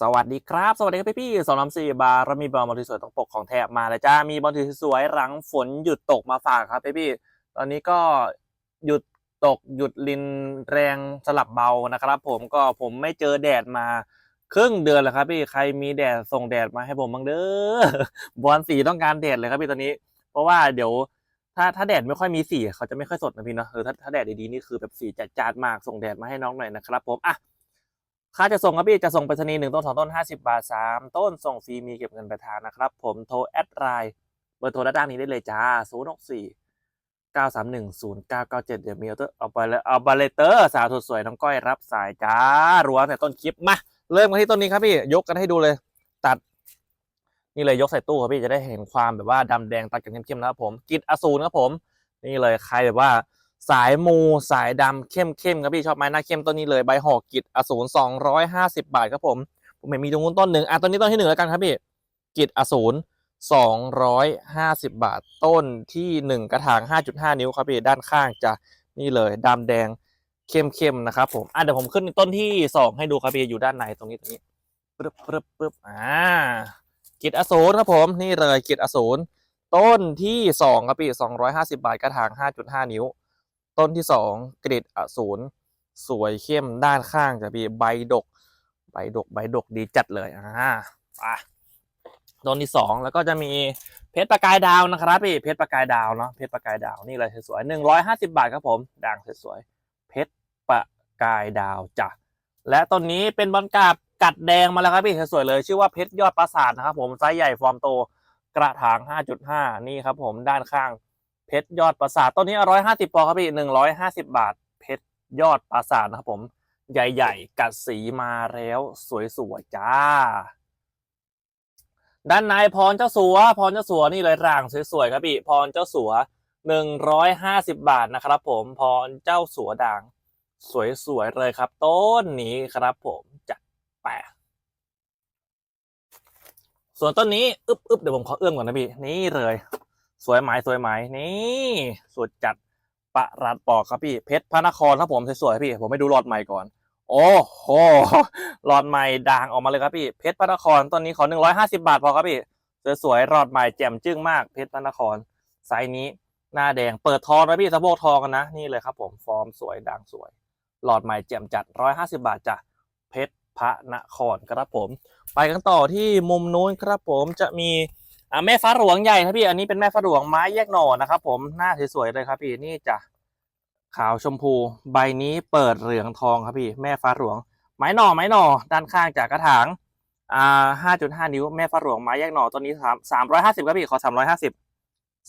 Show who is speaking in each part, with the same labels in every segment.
Speaker 1: สวัสดีครับ สวัสดีครับพี่พี่สองลำสี่บาร์เรามีบอลบอลที่สวยต้องปกของแทบมาแล้วจ้า มีบอลที่สวยหลังฝนหยุดตกมาฝากครับพี่พี่ตอนนี้ก็หยุดตกหยุดลินแรงสลับเบานะครับผมก็ผมไม่เจอแดดมาครึ่งเดือนแล้วครับพี่ใครมีแดดส่งแดดมาให้ผมบ้างเด้อบอลสีต้องการแดดเลยครับพี่ตอนนี้ เพราะว่าเดี๋ยวถ้าถ้าแดดไม่ค่อยมีสีเขาจะไม่ค่อยสดนะพี่เนาะเออถ้าถ้าแดดดีๆนี่คือแบบสีจัดจ้านมากส่งแดดมาให้น้องหน่อยนะครับผมอะ ค่าจะส่งครับพี่จะส่งไปรษณีย์หนึ่งต้นสองต้นห้าสิบาทสามต้นส่งฟรีมีเก็บเงินปลายทางนะครับ ผมโทรแอดไลน์เบอร์โทรด้านนี้ได้เลยจ้าศูนย์หกสี่เก้าสามหนึ่งศูนย์เก้าเก้าเจ็ดเดี๋ยวมีเอาเตอร์เอาไปเลยเอาบาเลเตอร์สาวสวยน้องก้อยรับสายจ้ารัวแต่ต้นคลิปมาเริ่มกันที่ต้นนี้ครับพี่ยกกันให้ดูเลย ตัด นี่เลยยกใส่ตู้ครับพี่จะได้เห็นความแบบว่าดำแดงตัดกันเข้มๆนะครับผมกิดอสูรครับผม นี่เลยใครแบบว่า สายมูสายดำเข้มเข้มครับพี่ชอบไม้หน้าเข้มต้นนี้เลยใบหอกกิจอสูรสองร้อยห้าสิบาทครับผมผมเห็นมีตรงนู้นต้นหนึ่งอะต้นนี้ต้นที่หนึ่งแล้วกันครับพี่กิจอสูรสองร้อยห้าสิบาทต้นที่หนึ่งกระถางห้าจุดห้านิ้วครับพี่ด้านข้างจะนี่เลยดำแดงเข้มเข้มๆนะครับผมอะเดี๋ยวผมขึ้นต้นที่สองให้ดูครับพี่อยู่ด้านในตรงนี้ตรงนี้ปึ๊บปึ๊บปึ๊บอ่ากิจอสูรครับผมนี่เลยกิจอสูรต้นที่สองครับพี่สองร้อยห้าสิบาทกระถางห้าจุดห้านิ้ว ต้นที่สองกริดอสูรสวยเข้มด้านข้างจะมีใบดก ใบดกใบดกดีจัดเลยอ่าไปต้นที่สองแล้วก็จะมีเพชรประกายดาวนะครับพี่เพชรประกายดาวเนาะเพชรประกายดาวนี่เลยสวยๆหนึ่งร้อยห้าสิบาทครับผมด่างสวยๆเพชรประกายดาวจ้ะและต้นนี้เป็นบอลกาบกัดแดงมาแล้วครับพี่สวยๆเลยชื่อว่าเพชรยอดปราสาทนะครับผมไซส์ใหญ่ฟอร์มโตกระถาง 5.5 นี่ครับผมด้านข้าง เพชรยอดปราสาทต้นนี้ร้อยห้าสิบปอครับพี่หนึ่งร้อยห้าสิบาท เพชรยอดปราสาทนะครับผม ใหญ่ๆ กัดสีมาแล้วสวยๆจ้า ด้านในพรเจ้าสัว พรเจ้าสัวนี่เลยร่างสวยๆครับพี่พรเจ้าสัวหนึ่งร้อยห้าสิบบาทนะครับ ผมพรเจ้าสัวด่าง สวยๆเลยครับ ต้นนี้ครับ ผมจัดแปะส่วนต้นนี้อึ๊บอึบเดี๋ยวผมขอเอื้อมก่อนนะพี่นี่เลย สวยไหมสวยไหมนี่สุดจัดประหลัดปอกครับพี่เพชรพระนครครับผมสวยๆพี่ ผมไม่ดูหลอดใหม่ก่อน โอ้โหหลอดใหม่ด่างออกมาเลยครับพี่เพชรพระนครตอนนี้ขอหนึ่งร้อยห้าสิบาทพอครับพี่สวยๆหลอดใหม่แจ่มจึ้งมากเพชรพระนครไซส์นี้หน้าแดงเปิดทองนะพี่สะโพกทองกันนะนี่เลยครับผมฟอร์มสวยด่างสวย หลอดใหม่แจ่มจัดร้อยห้าสิบาทจ้ะเพชรพระนครครับผม ไปกันต่อที่มุมนู้นครับผมจะมี อ่าแม่ฟ้าหลวงใหญ่ครับพี่อันนี้เป็นแม่ฟ้าหลวงไม้แยกหน่อนะครับ ผมหน้าสวยๆเลยครับพี่นี่จะขาวชมพู ใบนี้เปิดเหลืองทองครับพี่แม่ฟ้าหลวง ไม้หน่อไม้หน่อด้านข้างจากกระถางอ่าห้าจุดห้านิ้วแม่ฟ้าหลวงไม้แยกหน่อตัวนี้สามสามร้อยห้าสิบครับพี่ขอสามร้อยห้าสิบ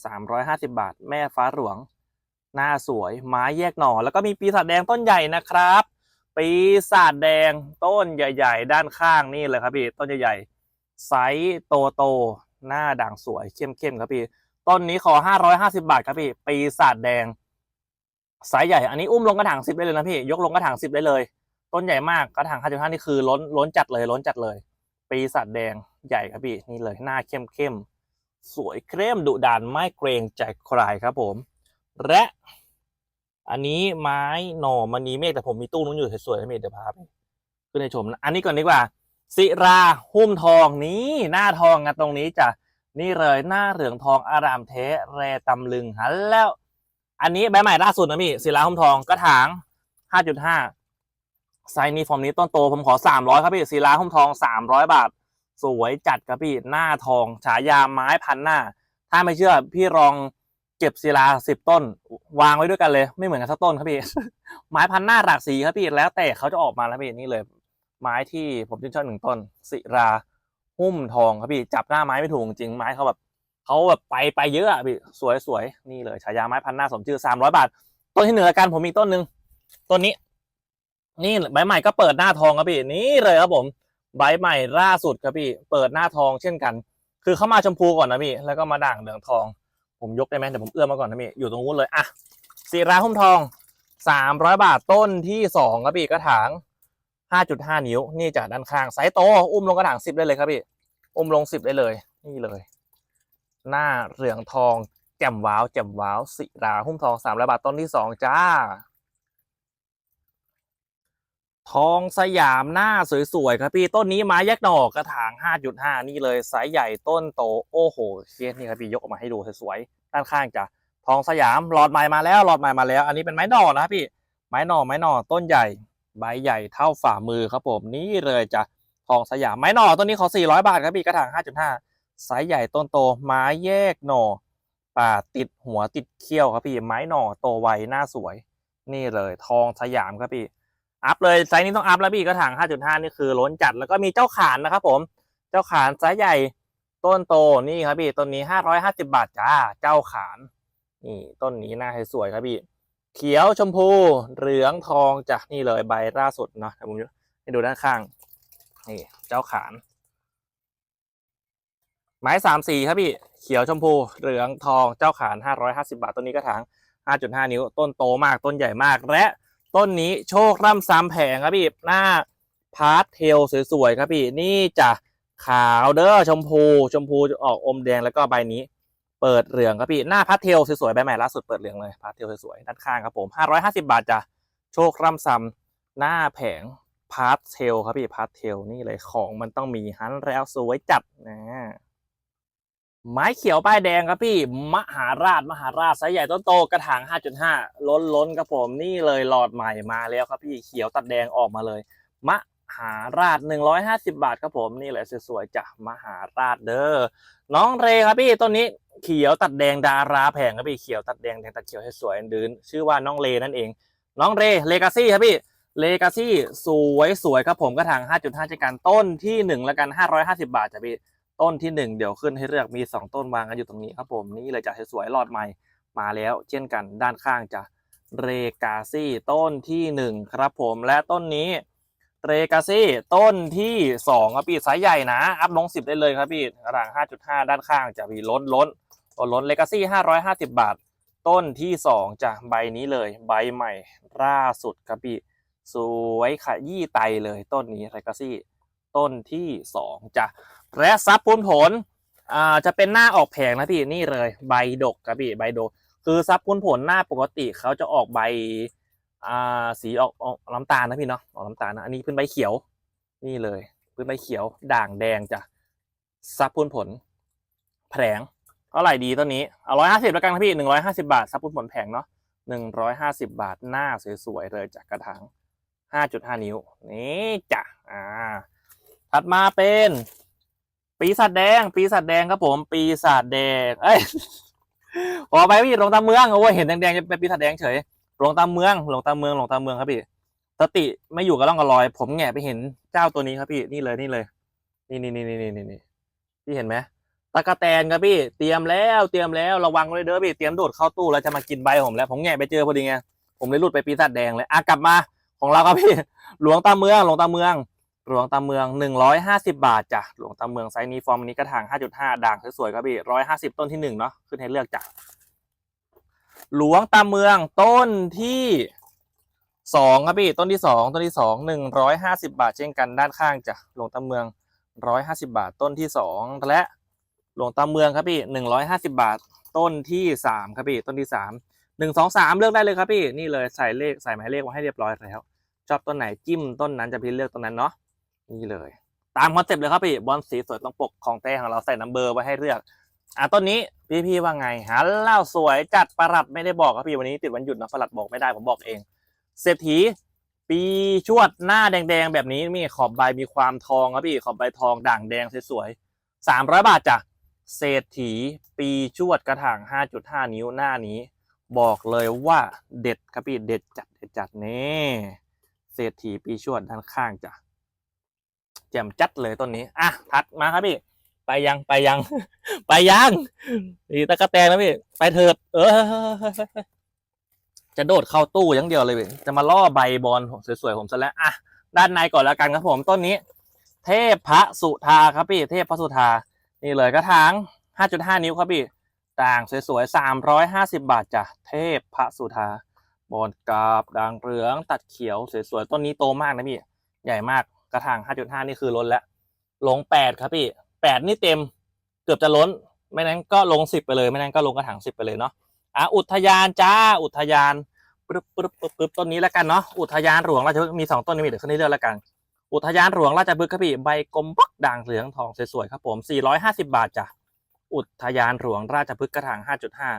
Speaker 1: สามร้อยห้าสิบาท แม่ฟ้าหลวง หน้าสวยไม้แยกหน่อ แล้วก็มีปีศาจแดงต้นใหญ่นะครับปีศาจแดงต้นใหญ่ ๆ ด้านข้างนี่เลยครับพี่ต้นใหญ่ๆไซส์โตโต หน้าด่างสวยเข้มๆครับพี่ ต้นนี้ขอห้าร้อยห้าสิบาทครับพี่ปีศาจแดงไซส์ใหญ่ อันนี้อุ้มลงกระถางสิบได้เลยนะพี่ ยกลงกระถางสิบได้เลย ต้นใหญ่มากกระถางห้าจุดห้านี่คือล้นล้นจัดเลย ล้นจัดเลย ปีศาจแดงใหญ่ครับพี่นี่เลยหน้าเข้มๆสวยเข้มดุดันไม่เกรงใจใครครับผม และอันนี้ไม้หน่อมันนีเมฆแต่ผมมีตู้นู้นอยู่สวยๆนะเมฆเดี๋ยวพาไปขึ้นให้ชมนะอันนี้ก่อนดีกว่า ศิราหุ้มทองนี่หน้าทองกันตรงนี้จ้ะนี่เลยหน้าเหลืองทองอารามเทแรตำลึงหันแล้ว อันนี้ใบใหม่ล่าสุดนะพี่ศิลาหุ้มทองกระถาง 5.5 ไซส์นี้ฟอร์มนี้ต้นโตผมขอ 300 ครับพี่ศิลาหุ้มทอง 300 บาท สวยจัดครับพี่หน้าทอง ฉายาไม้พันหน้า ถ้าไม่เชื่อพี่ลองเก็บศิลาสิบต้น วางไว้ด้วยกันเลย ไม่เหมือนกันสักต้นครับพี่ ไม้พันหน้าหลากสีครับพี่แล้วแต่เขาจะออกมาแล้วพี่นี่เลย ไม้ที่ผมชื่นชอบหนึ่งต้นศิราหุ้มทองครับพี่จับหน้าไม้ไม่ถูกจริงไม้เขาแบบเขาแบบไปไปเยอะอะพี่สวยสวยนี่เลยฉายาไม้พันหน้าสมชื่อสามร้อยบาท ต้นที่เหนือกันผมมีต้นหนึ่งต้นนี้ นี่ใบใหม่ก็เปิดหน้าทองครับพี่นี่เลยครับผมใบใหม่ล่าสุดครับพี่ เปิดหน้าทองเช่นกัน คือเข้ามาชมพูก่อนนะพี่ แล้วก็มาด่างเหลืองทอง ผมยกได้ไหมเดี๋ยวผมเอื้อมมาก่อนนะพี่ อยู่ตรงนู้นเลย อะสีราหุ้มทองสามร้อยบาทต้นที่สองครับพี่กระถาง ห้าจุดห้านิ้ว นี่จากด้านข้างไซส์โต อุ้มลงกระถางสิบได้เลยครับพี่ อุ้มลงสิบได้เลย นี่เลย หน้าเหลืองทอง แจ่มว้าว แจ่มว้าวสิราหุ้มทองสามร้อยบาทต้นที่สองจ้า ทองสยามหน้าสวยๆครับพี่ ต้นนี้ไม้แยกหน่อกระถาง 5.5 นี่เลยไซส์ใหญ่ต้นโต โอ้โหเคสนี่ครับพี่ยกออกมาให้ดูสวยๆ ด้านข้างจ้ะ ทองสยามหลอดใหม่มาแล้วหลอดใหม่มาแล้ว อันนี้เป็นไม้หน่อนะครับพี่ ไม้หน่อไม้หน่อต้นใหญ่ ใบใหญ่เท่าฝ่ามือครับผมนี่เลยจ้ะทองสยามไม้หน่อต้นนี้ขอ400 บาทครับพี่กระถาง 5.5ไซส์ใหญ่ต้นโตไม้แยกหน่อป่าติดหัวติดเขี้ยวครับพี่ไม้หน่อโตไวหน้าสวย นี่เลยทองสยามครับพี่อัพเลยไซส์นี้ต้องอัพแล้วพี่กระถาง 5.5 นี่คือล้นจัดแล้วก็มีเจ้าขานนะครับผม เจ้าขานไซส์ใหญ่ต้นโตนี่ครับพี่ต้นนี้ 550 บาทจ้าเจ้าขานนี่ต้นนี้หน้าให้สวยครับพี่ เขียวชมพูเหลืองทองจ้ะนี่เลยใบล่าสุดเนาะเดี๋ยวผมให้ดูด้านข้างนี่เจ้าขานไม้สามสีครับพี่เขียวชมพูเหลืองทองเจ้าขาน550บาทต้นนี้กระถาง5.5นิ้ว ต้นโตมากต้นใหญ่มาก และต้นนี้โชคร่ำซ้ำแผงครับพี่หน้าพาร์ทเทลสวยๆครับพี่นี่จะขาวเด้อชมพู ชมพูจะออกอมแดงแล้วก็ใบนี้ เปิดเหลืองครับพี่หน้าพาร์ทเทลสวยๆใบใหม่ล่าสุดเปิดเหลืองเลยพาร์ทเทลสวยๆด้านข้างครับผม550 บาทจ้ะโชคร่ำซ้ำหน้าแผงพาร์ทเทลครับพี่พาร์ทเทลนี่เลยของมันต้องมีฮันแล้วสวยจัดนะไม้เขียวป้ายแดงครับพี่มหาราชมหาราชไซส์ใหญ่ต้นโตกระถาง 5.5 ล้นล้นครับผมนี่เลยหลอดใหม่มาแล้วครับพี่เขียวตัดแดงออกมาเลย มหาราช 150 บาทครับผมนี่แหละสวยๆจ้ะมหาราชเด้อน้องเรครับพี่ต้นนี้ เขียวตัดแดงดาราแผงครับพี่เขียวตัดแดงแดงตัดเขียวให้สวยดืนชื่อว่าน้องเรนั่นเอง น้องเรเลกาซี่ครับพี่เลกาซี่สวยสวยครับผมกระถาง 5.5จากกันต้นที่หนึ่งแล้วกัน 550 บาทจ้ะพี่ต้นที่หนึ่งเดี๋ยวขึ้นให้เลือกมีสองต้นวางกันอยู่ตรงนี้ครับผมนี่เลยจะสวยหลอดใหม่มาแล้ว เช่นกันด้านข้างจะเรกาซี่ต้นที่หนึ่งครับผมและต้นนี้เรกาซี่ต้นที่สองครับพี่ไซส์ใหญ่นะ อัพลงสิบได้เลยครับพี่กระถางห้าจุดห้าด้านข้างจะมีล้นล้น ล้นล้นเรกาซี่ห้าร้อยห้าสิบบาท ต้นที่สองจะใบนี้เลยใบใหม่ล่าสุดครับพี่ สวยขยี่ไตเลยต้นนี้เรกาซี่ต้นที่สองจะและซับปูนผลอ่าจะเป็นหน้าออกแผงนะพี่นี่เลยใบดกครับพี่ใบดก คือซับปูนผลหน้าปกติเขาจะออกใบอ่าสีออกออกน้ำตาลนะพี่เนาะออกน้ำตาลนะอันนี้เป็นใบเขียว นี่เลยเป็นใบเขียวด่างแดงจ้ะซับปูนผล แผง เท่าไหร่ดีต้นนี้เอาร้อยห้าสิบแล้วกันครับพี่หนึ่งร้อยห้าสิบาทซับปูนผลแผงเนาะหนึ่งร้อยห้าสิบาทหน้าสวยๆเลยจากกระถางห้าจุดห้านิ้ว นี่จ้ะอ่า ถัดมาเป็น ปีศาจแดง ปีศาจแดงครับผม ปีศาจแดง เอ้ยขอไปพี่หลงตาเมืองโอ้ยเห็นแดงๆจะเป็นปีศาจแดงเฉยหลงตาเมืองหลงตาเมืองหลงตาเมืองครับพี่สติไม่อยู่กับร่องกับรอย ผมแงะไปเห็นเจ้าตัวนี้ครับพี่นี่เลยนี่เลย นี่นี่นี่นี่นี่นี่พี่เห็นไหม ตะกะแตนครับพี่เตรียมแล้วเตรียมแล้วระวังเลยเด้อพี่เตรียมโดดเข้าตู้แล้วจะมากินใบผมแล้วผมแงะไปเจอพอดีไงผมเลยหลุดไปปีศาจแดงเลยอะกลับมาของเราครับพี่ หลวงตาเมืองหลวงตาเมือง หลวงตาเมือง 150 บาทจ้ะหลวงตาเมืองไซส์นี้ฟอร์มนี้กระถาง 5.5 ด่างสวยๆครับพี่150 ต้นที่หนึ่งเนาะขึ้นให้เลือกจ้ะหลวงตาเมืองต้นที่สองครับพี่ต้นที่สองต้นที่สอง150บาทเช่นกันด้านข้างจ้ะหลวงตาเมือง150บาทต้นที่สองและ หลวงตาเมืองครับพี่150บาท ต้นที่สามครับพี่ต้นที่สามหนึ่งสองสามเลือกได้เลยครับพี่นี่เลยใส่เลขใส่หมายเลขมาให้เรียบร้อยแล้วชอบต้นไหนจิ้มต้นนั้นจะพิเลือกต้นนั้นเนาะนี่เลย ตามคอนเซ็ปต์เลยครับพี่บอลสีสวยตรงปกของแต้ของเราใส่นัมเบอร์ไว้ให้เลือกอะต้นนี้พี่พี่ว่าไงหาเล่าสวยจัดประหลัดไม่ได้บอกครับพี่วันนี้ติดวันหยุดนะประหลัดบอกไม่ได้ผมบอกเองเศรษฐีปีชวดหน้าแดงๆแบบนี้มีขอบใบมีความทองครับพี่ขอบใบทองด่างแดงสวยๆสามร้อยบาทจ้ะ เศรษฐีปีชวดกระถางห้าจุดห้านิ้วหน้านี้ บอกเลยว่าเด็ดครับพี่เด็ดจัดเด็ดจัดนี่เศรษฐีปีชวดด้านข้างจ้ะแจ่มจัดเลยต้นนี้อะถัดมาครับพี่ ไปยังไปยัง ไปยังนี่ตะกะแตนนะพี่ ไปเถิด เออจะโดดเข้าตู้อย่างเดียวเลยพี่จะมาล่อใบบอลสวยๆผมซะแล้วอะด้านในก่อนแล้วกันครับผมต้นนี้ เทพพระสุธาครับพี่ เทพพระสุธา นี่เลยกระถาง 5.5 นิ้วครับพี่ต่างสวยๆ 350 บาทจ้ะ เทพพระสุธาบอลกราบด่างเหลือง ตัดเขียวสวยๆ ต้นนี้โตมากนะพี่ ใหญ่มากกระถาง 5.5 นี่คือล้นแล้ว ลง 8 ครับพี่ 8 นี่เต็มเกือบจะล้น ไม่นั้นก็ลง 10 ไปเลย ไม่นั้นก็ลงกระถาง 10 ไปเลยเนาะ อะอุทยานจ้า อุทยานปึ๊บปึ๊บปึ๊บต้นนี้แล้วกันเนาะ อุทยานหลวงราชพฤกษ์มีสองต้นนี่มีเดี๋ยวขึ้นให้เลือกแล้วกัน อุทยานหลวงราชพฤกษ์ครับพี่ใบกลมปักด่างเหลืองทองสวยๆครับผม 450 บาทจ้ะอุทยานหลวงราชพฤกษ์กระถาง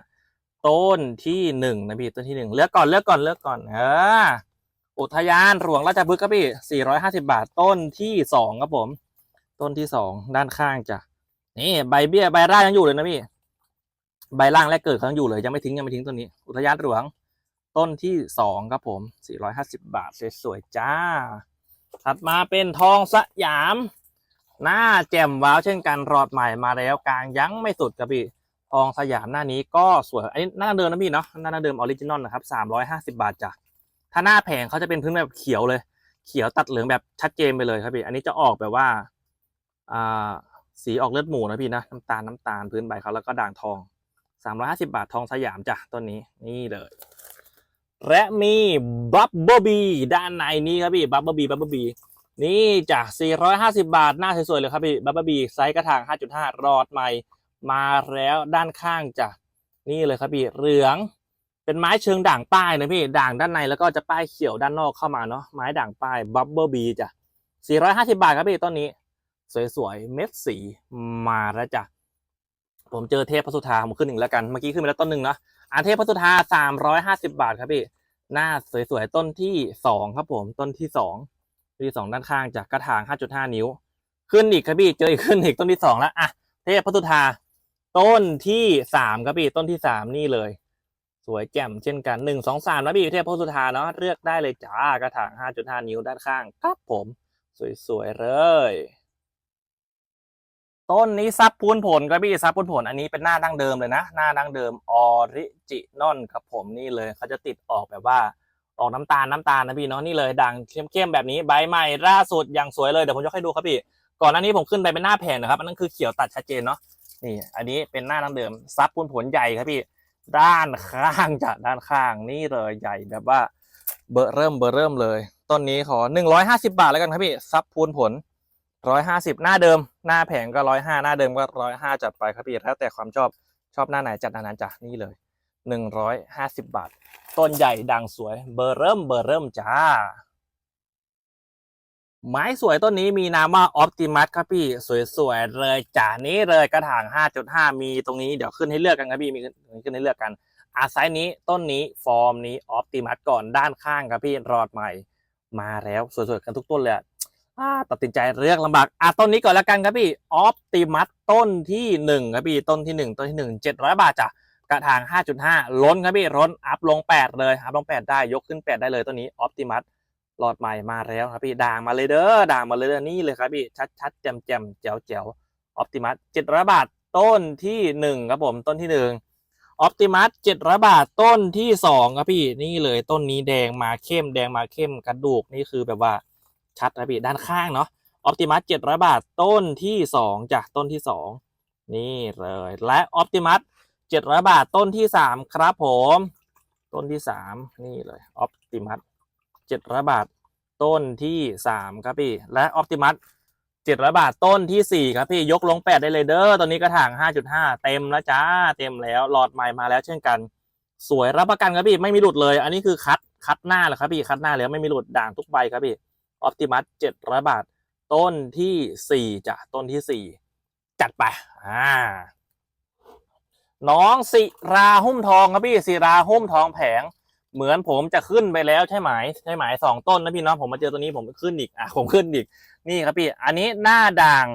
Speaker 1: 5.5 ต้นที่หนึ่งนะพี่ต้นที่หนึ่งเลือกก่อนเลือกก่อนเลือกก่อนเอออุทยานหลวงราชพฤกษ์ครับพี่ 450 บาทต้นที่สองครับผม ต้นที่สองด้านข้างจ้ะนี่ใบเบี้ยใบร่างยังอยู่เลยนะพี่ใบล่างแรกเกิดเขายังอยู่เลยยังไม่ทิ้งยังไม่ทิ้งต้นนี้ อุทยานหลวง ต้นที่สองครับผม 450 บาทสวยๆจ้า ถัดมาเป็นทองสยาม หน้าแจ่มว้าวเช่นกันรอดใหม่มาแล้วกลางยังไม่สุดครับพี่ทองสยามหน้านี้ก็สวยอันนี้หน้าเดิมนะพี่เนาะหน้าเดิมออริจินอลนะครับ350บาทจ้ะถ้าหน้าแผงเขาจะเป็นพื้นแบบเขียวเลย เขียวตัดเหลืองแบบชัดเจนไปเลยครับพี่อันนี้จะออกแบบว่าอ่าสีออกเลือดหมูนะพี่นะน้ำตาลน้ำตาลพื้นใบเขาแล้วก็ด่างทอง350บาททองสยามจ้ะต้นนี้นี่เลย และมีบับเบิลบีด้านในนี้ครับพี่บับเบิลบีบับเบิลบีนี่จ้ะ450 บาท หน้าสวยๆเลยครับพี่บับเบิลบีไซส์กระถาง 5.5 รอดใหม่ มาแล้วด้านข้างจ้ะนี่เลยครับพี่เหลือง เป็นไม้เชิงด่างป้ายนะพี่ด่างด้านในแล้วก็จะป้ายเขียวด้านนอกเข้ามาเนาะไม้ด่างป้ายบับเบิลบีจ้ะ 450 บาทครับพี่ต้นนี้ สวยๆเม็ดสีมาแล้วจ้ะผมเจอเทพพระสุธาผมขึ้นหนึ่งแล้วกันเมื่อกี้ขึ้นไปแล้วต้นหนึ่งเนาะ อาเทพพระสุธาสามร้อยห้าสิบาทครับพี่ หน้าสวยๆ ต้นที่สองครับผม ต้นที่สองต้นที่สองด้านข้างจากกระถางห้าจุดห้านิ้ว ขึ้นอีกครับพี่เจออีกขึ้นอีกต้นที่สองแล้วอะเทพพระสุธาต้นที่สามครับพี่ต้นที่สามนี่เลย สวยแจ่มเช่นกันหนึ่งสองสามนะพี่เทพพระสุธาเนาะเลือกได้เลยจ้ากระถางห้าจุดห้านิ้วด้านข้างครับผม สวยๆเลย ต้นนี้ซับพูนผลครับพี่ซับพูนผลอันนี้เป็นหน้าดั้งเดิมเลยนะ หน้าดั้งเดิมออริจินอลครับผมนี่เลยเขาจะติดออกแบบว่าออกน้ำตาลน้ำตาลนะพี่เนาะนี่เลยด่างเข้มๆแบบนี้ใบใหม่ล่าสุดอย่างสวยเลยเดี๋ยวผมจะให้ดูครับพี่ก่อนหน้านี้ผมขึ้นไปเป็นหน้าแผ่นนะครับอันนั้นคือเขียวตัดชัดเจนเนาะนี่ อันนี้เป็นหน้าดั้งเดิมซับพูนผลใหญ่ครับพี่ ด้านข้างจะด้านข้างนี่เลยใหญ่แบบว่าเบอร์เริ่มเบอร์เริ่มเลย ต้นนี้ขอหนึ่งร้อยห้าสิบาทแล้วกันครับพี่ซับพูนผล ร้อยห้าสิบหน้าเดิม หน้าแผงก็ร้อยห้าหน้าเดิมก็ร้อยห้าจัดไปครับพี่แล้วแต่ความชอบชอบหน้าไหนจัดหน้านั้นจ้ะนี่เลยหนึ่งร้อยห้าสิบบาท ต้นใหญ่ดังสวยเบอร์เริ่มเบอร์เริ่มจ้า ไม้สวยต้นนี้มีนามว่าออ t ติมัสครับพี่ สวยๆเลยจ้านี้เลยกระถาง5.5มีตรงนี้เดี๋ยวขึ้นให้เลือกกันครับพี่มีขึ้นให้เลือกกันอาไซส์นี้ต้นนี้ฟอร์มนี้ออ t ติมัสก่อนด้านข้างครับพี่รอดใหม่ มาแล้วสวยๆกันทุกต้นเลย ตัดสินใจเลือกลำบากอะต้นนี้ก่อนละกันครับพี่ออ t ติมัสต้นที่หนึ่งครับพี่ต้นที่หนึ่งต้นที่หนึ่งเจ็ดร้อยบาทจ้ะกระถางห้าจุดห้าล้นครับพี่ล้นอัพลงแปดเลยอัพลงแปดได้ยกขึ้นแปดได้เลยต้นนี้ออ t ติมัสหลอดใหม่มาแล้วครับพี่ด่างมาเลยเด้อด่างมาเลยเด้อนี่เลยครับพี่ชัดชัดๆแจ่มแจ่มๆแจ๋วแจ๋วออ t ติมัสเจ็ดร้อยบาทต้นที่หนึ่งครับผมต้นที่หนึ่งออ t ติมัสเจ็ดร้อยบาทต้นที่สองครับพี่นี่เลยต้นนี้แดงมาเข้มแดงมาเข้มกระดูกนี่คือแบบว่า ชัดนะพี่ด้านข้างเนาะออ t ติมัสเจ็ดร้อยบาทต้นที่สองจากต้นที่สองนี่เลยและออ t ติมัสเจ็ดร้อยบาทต้นที่สามครับผม ต้นที่สามนี่เลยออ t ติมัสเจ็ดร้อยบาทต้นที่สามครับพี่ และออ t ติมัสเจ็ดร้อยบาทต้นที่สี่ครับพี่ยกลงแปดได้เลยเด้อตอนนี้กระถางห้าจุดห้าเต็มแล้วจ้าเต็มแล้วหลอดใหม่มาแล้วเช่นกัน สวยรับประกันครับพี่ไม่มีหลุดเลย อันนี้คือคัดคัดหน้าแหละครับพี่คัดหน้าแล้วไม่มีหลุดด่างทุกใบครับพี่ ออ t ติมัสเจ็ดร้อยบาท ต้นที่สี่จ้ะต้นที่สี่จัดไปอ่าน้องสิราหุ้มทองครับพี่สิราหุ้มทองแผง เหมือนผมจะขึ้นไปแล้วใช่ไหมใช่ไหมสองต้นนะพี่น้องผมมาเจอตัวนี้ผมขึ้นอีกอะผมขึ้นอีกนี่ครับพี่ อันนี้หน้าด่าง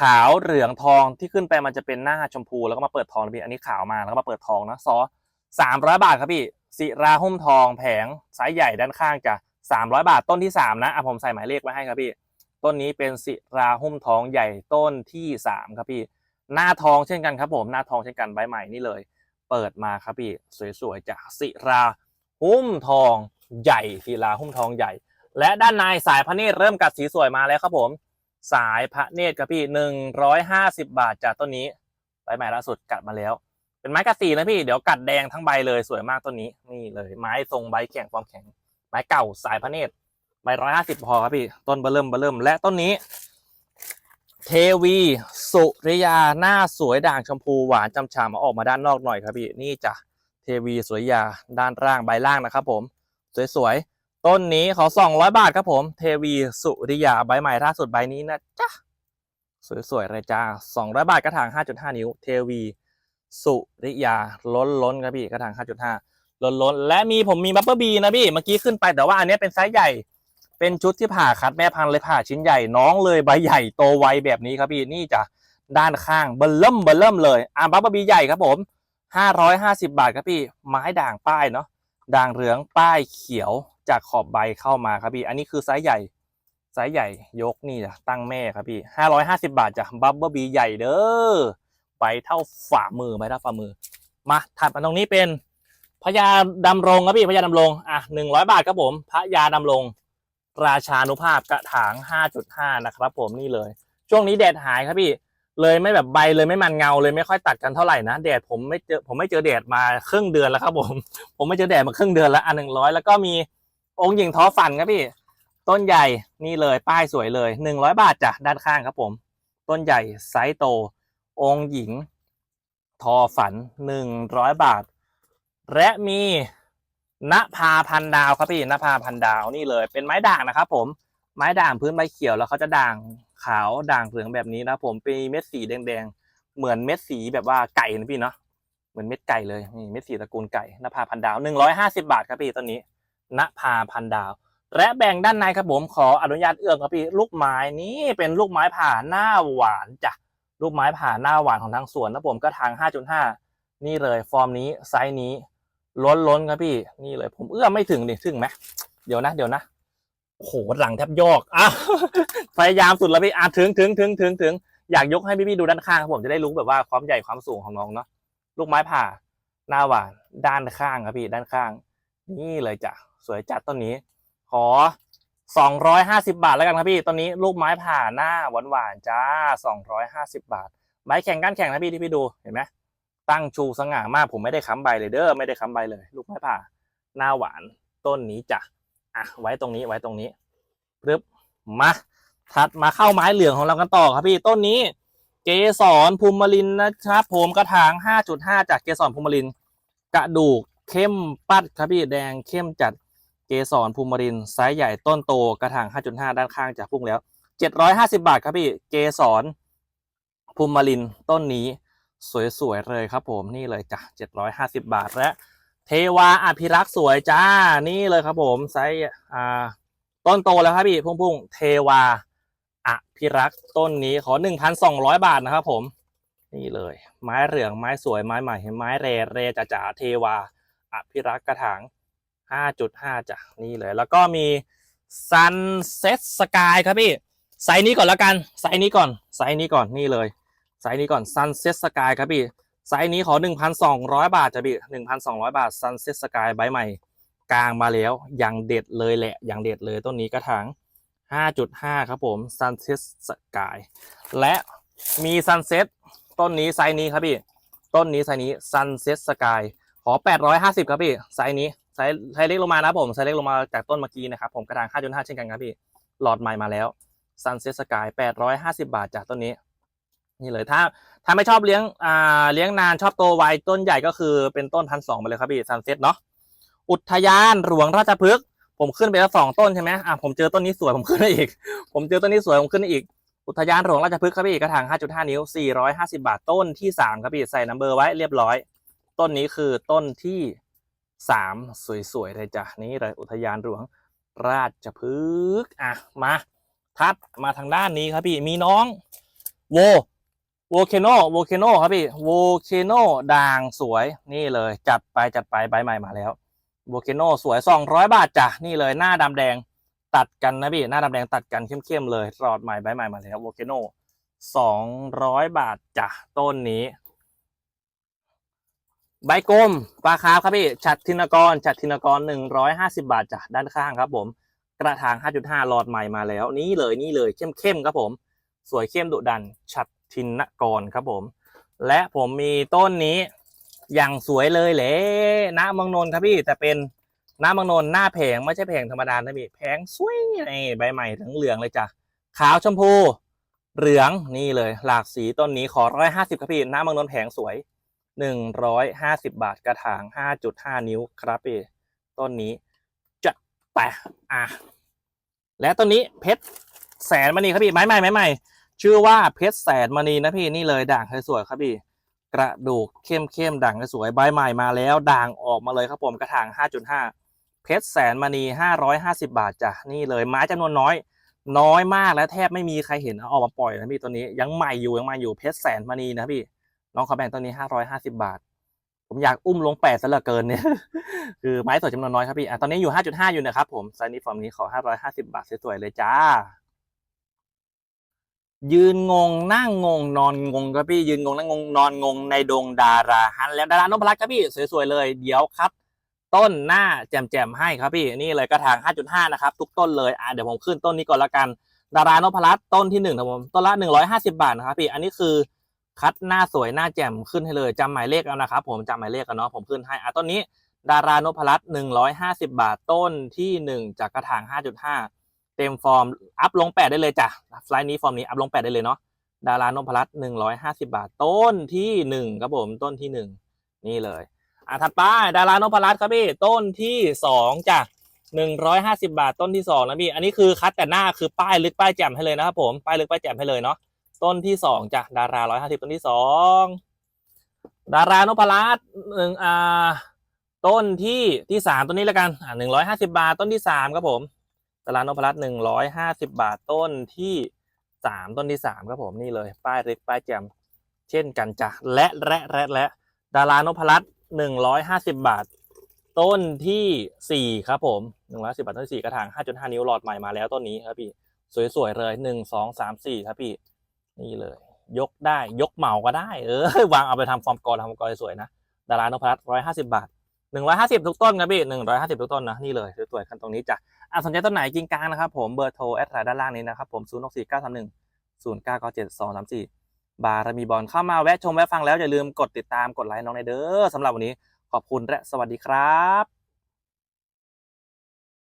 Speaker 1: ขาวเหลืองทองที่ขึ้นไปมันจะเป็นหน้าชมพูแล้วก็มาเปิดทองนะพี่อันนี้ขาวมาแล้วก็มาเปิดทองนะซอสามร้อยบาทครับพี่สิราหุ้มทองแผงไซส์ใหญ่ด้านข้างจ้ะ สามร้อยบาทต้นที่สามนะอะผมใส่หมายเลขไว้ให้ครับพี่ ต้นนี้เป็นสิราหุ้มทองใหญ่ต้นที่สามครับพี่ หน้าทองเช่นกันครับผมหน้าทองเช่นกันใบใหม่นี่เลย เปิดมาครับพี่สวยๆจากสิราหุ้มทองใหญ่ศิราหุ้มทองใหญ่ และด้านในสายพระเนตรเริ่มกัดสีสวยมาแล้วครับผม สายพระเนตรครับพี่หนึ่งร้อยห้าสิบาทจากต้นนี้ใบใหม่ล่าสุดกัดมาแล้วเป็นไม้กัดสีนะพี่เดี๋ยวกัดแดงทั้งใบเลยสวยมากต้นนี้นี่เลยไม้ทรงใบแข็งความแข็ง ไม้เก่าสายพระเนตรใบร้อยห้าสิบพอครับพี่ ต้นเบเริ่มเบเริ่ม และต้นนี้ เทวี สุริยา หน้าสวยด่างชมพูหวานจำฉ่ำมาออกมาด้านนอกหน่อยครับพี่ นี่จ้ะ เทวีสุริยา ด้านล่างใบล่างนะครับผม สวยๆ ต้นนี้ขอ200บาทครับผม เทวีสุริยาใบใหม่ล่าสุดใบนี้นะจ๊ะ สวยๆเลยจ้า200บาทกระถาง5.5นิ้ว เทวี สุริยา ล้นล้นๆครับพี่ กระถาง5.5ล้น ล้นๆและมีผมมีบัฟเฟอร์บีนะพี่เมื่อกี้ขึ้นไปแต่ว่าอันนี้เป็นไซส์ใหญ่ เป็นชุดที่ผ่าคัดแม่พันธุ์เลยผ่าชิ้นใหญ่น้องเลยใบใหญ่โตไวแบบนี้ครับพี่นี่จ้ะด้านข้างเบลเริ่มเบลเริ่มเลยอะบัฟเฟอร์บีใหญ่ครับผม550 บาทครับพี่ไม้ด่างป้ายเนาะด่างเหลืองป้ายเขียวจากขอบใบเข้ามาครับพี่ อันนี้คือไซส์ใหญ่ไซส์ใหญ่ยกนี่จ้ะตั้งแม่ครับพี่550บาทจ้ะบัฟเฟอร์บีใหญ่เด้อใบเท่าฝ่ามือใบเท่าฝ่ามือ มาถัดมาตรงนี้เป็น พญาดำรงครับพี่พญาดำรงอะ100บาทครับผมพระยาดำรงราชานุภาพกระถาง5.5นะครับ ผมนี่เลย ช่วงนี้แดดหายครับพี่ เลยไม่แบบใบเลยไม่มันเงาเลยไม่ค่อยตัดกันเท่าไหร่นะแดดผมไม่เจอผมไม่เจอแดดมาครึ่งเดือนแล้วครับผม ผมไม่เจอแดดมาครึ่งเดือนแล้วอันหนึ่งร้อยแล้วก็มีองค์หญิงท้อฝันครับพี่ ต้นใหญ่นี่เลยป้ายสวยเลยหนึ่งร้อยบาทจ้ะด้านข้างครับผม ต้นใหญ่ไซส์โต องค์หญิงทอฝันหนึ่งร้อยบาท และมีณภาพันดาวครับพี่ณภาพันดาวนี่เลย เป็นไม้ด่างนะครับ ผมไม้ด่างพื้นใบเขียวแล้วเขาจะด่างขาวด่างเหลืองแบบนี้นะผมเป็นเม็ดสีแดงๆเหมือนเม็ดสีแบบว่าไก่นะพี่เนาะเหมือนเม็ดไก่เลยนี่เม็ดสีตระกูลไก่นภาพันดาวหนึ่งร้อยห้าสิบาทครับพี่ต้นนี้นภาพันดาว และแบ่งด้านในครับผมขออนุญาตเอื้อมครับพี่ลูกไม้นี่เป็นลูกไม้ผ่าหน้าหวานจ้ะลูกไม้ผ่าหน้าหวานของทางสวนนะผมก็ทางห้าจุดห้านี่เลยฟอร์มนี้ไซส์นี้ ล้นล้นๆครับพี่นี่เลย ผมเอื้อมไม่ถึงดิถึงไหมเดี๋ยวนะเดี๋ยวนะโอ้โหหลังแทบยอกอะพยายามสุดแล้วพี่อะถึงถึงถึงถึงถึงอยากยกให้พี่ๆดูด้านข้างครับผมจะได้รู้แบบว่าความใหญ่ความสูงของน้องเนาะลูกไม้ผ่าหน้าหวานด้านข้างครับพี่ด้านข้าง นี่เลยจ้ะสวยจัดต้นนี้ ขอสองร้อยห้าสิบาทแล้วกันครับพี่ต้นนี้ลูกไม้ผ่าหน้าหวานหวานๆจ้าสองร้อยห้าสิบาท ไม้แข่งกันแข่งนะพี่ที่พี่ดูเห็นไหม ตั้งชูสง่ามากผมไม่ได้ค้ำใบเลยเด้อไม่ได้ค้ำใบเลย ลูกไม้ผ่า หน้าหวานต้นนี้จ้ะอะไว้ตรงนี้ไว้ตรงนี้ปึ๊บมาถัดมาเข้าไม้เหลืองของเรากันต่อครับพี่ต้นนี้ เกสรภูมิลินนะครับผมกระถาง 5.5 จากเกสรภูมิลิน กระดูกเข้มปัดครับพี่แดงเข้มจัดเกสรภูมิลินไซส์ใหญ่ต้นโตกระถาง 5.5 ด้านข้างจากพุ่งแล้ว 750 บาทครับพี่เกสรภูมิลินต้นนี้ สวยๆเลยครับผมนี่เลยจ้ะ750 บาทและ เทวาอภิรักษ์สวยจ้านี่เลยครับผมไซส์อ่าต้นโตแล้วครับพี่พุ่งพุ่งเทวาอภิรักษ์ต้นนี้ขอหนึ่งพันสองร้อยบาทนะครับผม นี่เลย ไม้เหลืองไม้สวยไม้ใหม่ไม้เรเรจ๋าจ๋าเทวาอภิรักษ์กระถางห้าจุดห้าจ้ะนี่เลย แล้วก็มีซันเซ็ตสกายครับพี่ไซส์นี้ก่อนแล้วกันไซส์นี้ก่อนไซส์นี้ก่อนนี่เลย ไซส์นี้ก่อนซันเซ็ตสกายครับพี่ไซส์นี้ขอหนึ่งพันสองร้อยบาทจ้ะพี่หนึ่งพันสองร้อยบาทซันเซ็ตสกายใบใหม่ กลางมาแล้วอย่างเด็ดเลยแหละอย่างเด็ดเลยต้นนี้กระถาง5.5 ครับผม Sunset Sky และมี Sunset ต้นนี้ไซส์นี้ครับพี่ ต้นนี้ไซส์นี้ Sunset Sky ขอ 850 ครับพี่ไซส์นี้ไซส์ไซส์เล็กลงมานะผมไซส์เล็กลงมาจากต้นเมื่อกี้นะครับผมกระถาง5.5 เช่นกันครับพี่หลอดใหม่มาแล้ว Sunset Sky 850 บาทจากต้นนี้ นี่เลยถ้าถ้าไม่ชอบเลี้ยงอ่าเลี้ยงนานชอบโตไวต้นใหญ่ก็คือเป็นต้นพันสองไปเลยครับพี่ Sunset เนาะอุทยานหลวงราชพฤกษ์ผมขึ้นไปแล้วสองต้นใช่ไหมอะผมเจอต้นนี้สวยผมขึ้นได้อีก ผมเจอต้นนี้สวยผมขึ้นได้อีก อุทยานหลวงราชพฤกษ์ครับพี่กระถาง5.5 นิ้ว 450 บาทต้นที่ 3 ครับพี่ใส่นัมเบอร์ไว้เรียบร้อย ต้นนี้คือต้นที่ 3 สวยๆเลยจ้ะนี่เลยอุทยานหลวงราชพฤกษ์อะมาทัดมาทางด้านนี้ครับพี่มีน้อง โว โวเคโนโวเคโนครับพี่โวเคโนด่างสวยนี่เลย จัดไปจัดไปใบใหม่มาแล้วโวเคโนสวย 200 บาทจ้ะนี่เลยหน้าดำแดงตัดกันนะพี่หน้าดำแดงตัดกันเข้มๆเลยหลอดใหม่ใบใหม่มาแล้วโวเคโน200 บาทจ้ะต้นนี้ ใบกลมปลาคาร์ฟครับพี่ฉัดธินกรฉัดธินกร 150 บาทจ้ะด้านข้างครับ ผม กระถาง 5.5หลอดใหม่มาแล้ว นี่เลยนี่เลยเข้มๆครับผม สวยเข้มดุดันฉัด ทินกรครับผม และผมมีต้นนี้อย่างสวยเลยแหละณเมืองนน์ครับพี่ แต่เป็นณเมืองนน์หน้าแผงไม่ใช่แผงธรรมดานะพี่แผงสวยนี่ใบใหม่ทั้งเหลืองเลยจ้ะขาวชมพู เหลืองนี่เลย หลากสีต้นนี้ขอร้อยห้าสิบครับพี่น้ามืองนน์แผงสวยหนึ่งร้อยห้าสิบบาทกระถางห้าจุดห้านิ้วครับพี่ต้นนี้จัดไปอะและต้นนี้เพชรแสนมณีครับพี่ไม้ใหม่ไม้ใหม่ ชื่อว่าเพชรแสนมณีนะพี่นี่เลยด่างสวยๆครับพี่ กระดูกเข้มเข้มๆด่างสวยใบใหม่มาแล้ว ด่างออกมาเลยครับผมกระถาง 5.5 เพชรแสนมณี 550 บาทจ้ะนี่เลยไม้จำนวนน้อย น้อยมากและแทบไม่มีใครเห็นเอาออกมาปล่อยนะพี่ตัวนี้ยังใหม่อยู่ยังใหม่อยู่เพชรแสนมณีนะพี่น้องเขาแบ่งตัวนี้ 550 บาท ผมอยากอุ้มลงแปดซะเหลือเกินเนี่ยคือไม้สวยจำนวนน้อยครับพี่อะตอนนี้อยู่ 5.5 อยู่นะครับผมไซส์นี้ฟอร์มนี้ขอ 550 บาทสวยๆเลยจ้า ยืนงงนั่งงง นอนงงครับพี่ยืนงงนั่งงงนอนงงในดงดาราฮันแล้วดารานพรัตน์ครับพี่สวยๆเลยเดี๋ยวคัดต้นหน้าแจ่มๆให้ครับพี่นี่เลยกระถาง 5.5 นะครับ ทุกต้นเลยอะเดี๋ยวผมขึ้นต้นนี้ก่อนละกัน ดารานพรัตน์ต้นที่หนึ่งครับผมต้นละ 150 บาทนะครับพี่อันนี้คือคัดหน้าสวยหน้าแจ่มขึ้นให้เลยจำหมายเลขเอานะครับผมจำหมายเลขกันเนาะผมขึ้นให้อะต้นนี้ ดารานพรัตน์150 บาทต้นที่หนึ่งจากกระถาง 5.5 เต็มฟอร์มอัพลงแปดได้เลยจ้ะไฟล์นี้ฟอร์มนี้อัพลงแปดได้เลยเนาะดารานพรัตน์หนึ่งร้อยห้าสิบาท ต้นที่หนึ่งครับผมต้นที่หนึ่งนี่เลยอะถัดไปดารานพรัตน์ครับพี่ต้นที่สองจ้ะหนึ่งร้อยห้าสิบาท ต้นที่สองนะพี่อันนี้คือคัดแต่หน้าคือป้ายลึกป้ายแจ่มให้เลยนะครับผมป้ายลึกป้ายแจ่มให้เลยเนาะต้นที่สองจ้ะดาราร้อยห้าสิบต้นที่สองดารานพรัตน์หนึ่งอ่าต้นที่ที่สามต้นนี้แล้วกันอ่าหนึ่งร้อยห้าสิบาท ต้นที่สามครับผม ตลาดนพรัตน์หนึ่งร้อยห้าสิบบาทต้นที่สามต้นที่สามครับผมนี่เลย ป้ายเล็กป้ายแจมเช่นกันจ้ะและและและและดารานพรัตน์หนึ่งร้อยห้าสิบบาท ต้นที่สี่ครับผมหนึ่งร้อยสิบาทต้นที่สี่กระถางห้าจุดห้านิ้วหลอดใหม่มาแล้วต้นนี้ครับพี่สวยๆเลยหนึ่งสองสามสี่ครับพี่ นี่เลย ยกได้ยกเหมาก็ได้เออวางเอาไปทำฟอร์มกรทำฟอร์มกรสวยๆนะดารานพรัตน์ร้อยห้าสิบาทหนึ่งร้อยห้าสิบทุกต้นครับพี่หนึ่งร้อยห้าสิบทุกต้นนะนี่เลยสวยๆคันตรงนี้จ้ะ อะสนใจต้นไหนกิงกลางนะครับผมเบอร์โทรแอดไลน์ด้านล่างนี้นะครับผม0 6 4 9 3 1 0 9 9 7 2 3 4บารมีบอลเข้ามาแวะชมแวะฟังแล้วอย่าลืมกดติดตามกดไลค์น้องในเด้อสำหรับวันนี้ขอบคุณและสวัสดีครับ